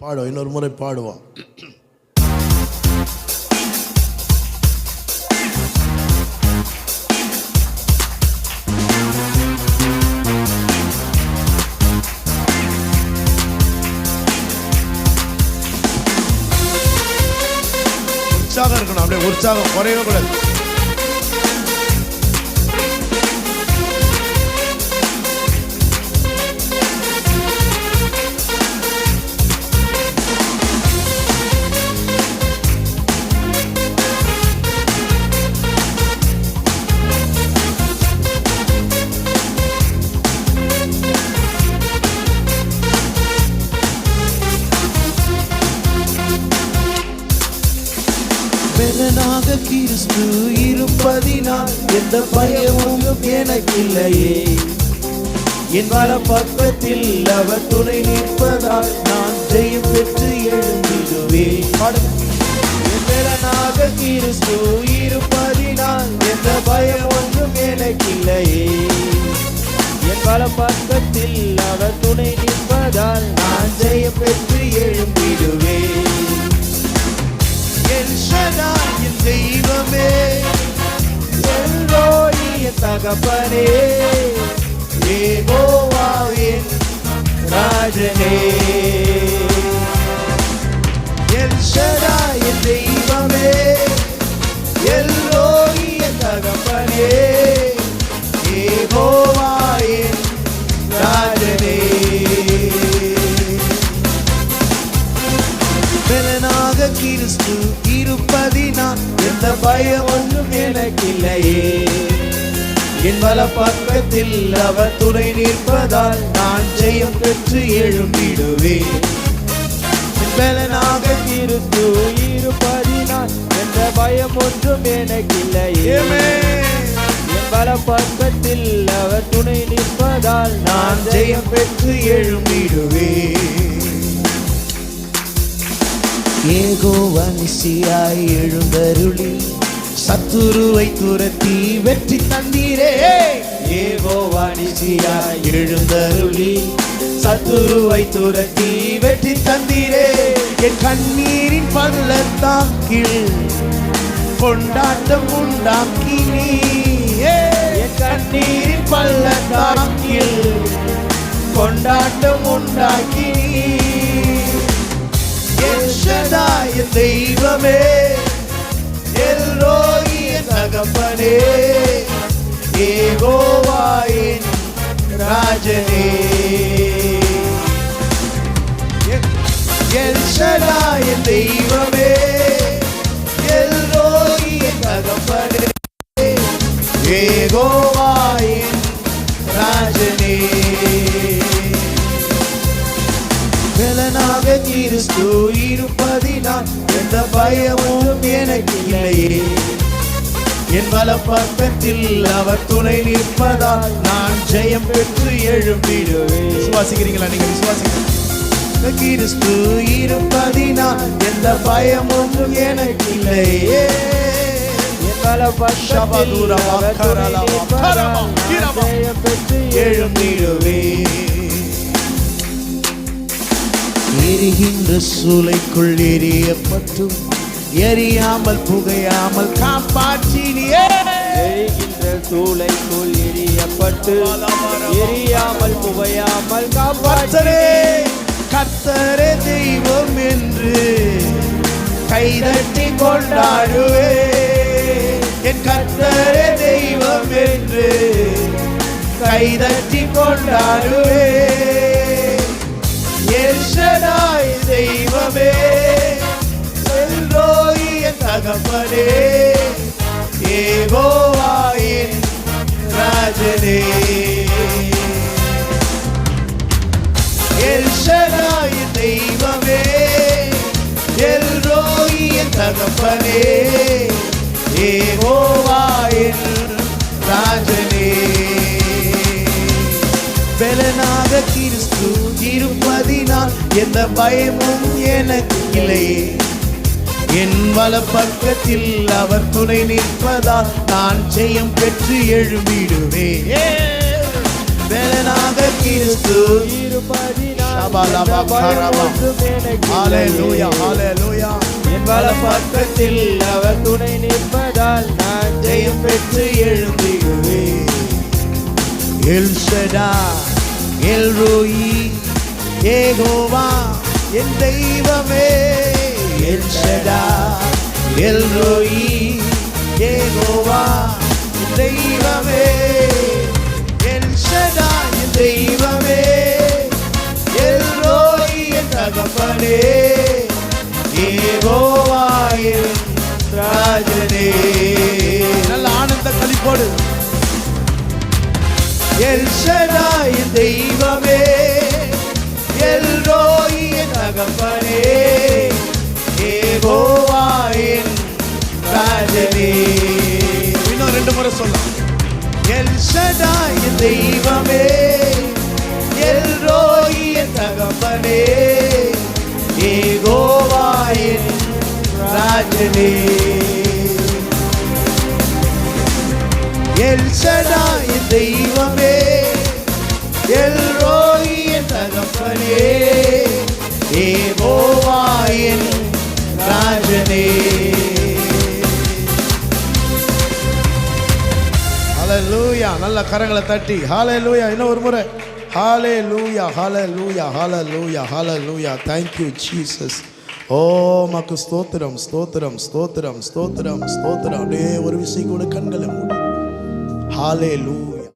பாடுவோம் இன்னொரு முறை பாடுவோம் உற்சாகம் இருக்கணும் அப்படியே உற்சாகம் குறையவே கூடாது. பெலனாக கிறிஸ்து இருப்பதினால் எந்த பயமும் எனக்கில்லையே. என் வல பக்கத்தில் அவர் துணை நிற்பதால் நான் ஜெயம் பெற்று எழுந்திடுவேன். என் கிறிஸ்து இருப்பதினால் எந்த பயம் ஒன்றும் எனக்கில்லையே. என் வல பக்கத்தில் அவர் துணை நிற்பதால் நான் ஜெயம் பெற்று எழும்பிடுவேன் தகப்பனே. ஏகோவாவின் ராஜனே. எல் ஷடாயின் தெய்வமே. எல்லோரிய தகப்பனே. ஏகோவாயின் ராஜனே. பெலனாக கிறிஸ்து இருப்பதினால் எந்த பயம் ஒன்றும் எனக்கில்லையே. என் வல பக்கத்தில் அவர் துணை நிற்பதால் நான் ஜெயம் பெற்று எழும்பிடுவேன். என் பெலனாக கிறிஸ்து இருப்பதினால் எந்த பயம் ஒன்றும் எனக்கில்லையே என் வல பக்கத்தில் அவர் துணை நிற்பதால் நான் ஜெயம் பெற்று எழும்பிடுவேன். ஏகோ ஏகோவனிசியாய் எழுந்தருளி சத்துருவை துரத்தி வெற்றி தந்தீரே. ஏகோவனிசியாய் எழுந்தருளி சத்துருவை துரத்தி வெற்றி தந்தீரே. என் கண்ணீரின் பள்ளத்தாக்கில் கொண்டாட்டம் உண்டாக்கி நீ. என் கண்ணீரின் பள்ளத்தாக்கில் கொண்டாட்டம் உண்டாக்கி தெய்வமே எல்லோ தகப்பனே ஏகோவாயின் ராஜனே. என்- என் ஷடாய் தெய்வமே எல்லோரிய தகப்பனே. ஏகோவாயின் ராஜனே. பலனாக கிறிஸ்து இருப்பதினால் எந்த பயமும் எனக்கு இல்லையே. என் வல பக்கத்தில் அவர் துணை நிற்பதால் நான் ஜெயம் பெற்று எழும்பிடுவேன். விசுவாசிக்கிறீங்களா நீங்க? விசுவாசிக்கிறீங்க கிறிஸ்து இருப்பதினால் எந்த பயமும் எனக்கு இல்லையே எரிகின்ற சூளைக்குள் எரியப்பட்டும். எரியாமல் புகையாமல் காப்பாற்றினியே. எரிகின்ற சூளைக்குள் எரியப்பட்டு எரியாமல் புகையாமல் காப்பாற்றே கர்த்தரே கர்த்தரே தெய்வம் என்று கைதட்டி கொண்டாடுவே. என் கர்த்தரே தெய்வம் என்று கைதட்டி கொண்டாடுவே. எல்ஷடாய் தெய்வமே. தகப்பனே. ஏகோவாயின் ராஜனே. எல்ஷடாய் தெய்வமே. எல்லோரிய தகப்பனே. ஏகோவாயின் ராஜனே. பெலனாக கிறிஸ்து இருப்பதினால் எந்த பயமும் எனக்கு இல்லையே. என் வல பக்கத்தில் அவர் துணை நிற்பதால் நான் ஜெயம் பெற்று எழும்பிடுவேன். பெலனாக கிறிஸ்து. என் வல பக்கத்தில் அவர் துணை நிற்பதால் நான் ஜெயம் பெற்று எழுந்திடுவேன் El Shaddai El Roi Jehovah என் தெய்வமே. El Shaddai El Roi Jehovah என் தெய்வமே. எல் ஷடா என் தெய்வமே. எல் ரோயி என் தகப்பனே. ஏகோவா என் ராஜனே. நல்ல ஆனந்த களிப்போடு. எல் ஷடாய் தெய்வமே. எல் ரோய் தகப்பனே. ஏகோவாயின் ராஜனே. இன்னும் ரெண்டு முறை சொல்லலாம். எல் ஷடாய் தெய்வமே எல் ரோய் தகப்பனே ஏகோவாயின் ராஜனே. எல் ஷடாய் தெய்வம் கரங்களை தட்டி ஹாலே லூயா இன்னும் ஒரு முறை ஹாலே லூயா ஹால லூயா ஹால லூயா ஹால லூயா தேங்க்யூ ஜீசஸ் ஓ மக்கு ஸ்தோத்திரம் ஸ்தோத்திரம் ஸ்தோத்திரம் ஸ்தோத்திரம் ஸ்தோத்திரம். அப்படியே ஒரு விசை கூட கண்களை மூடி. ஹாலே லூ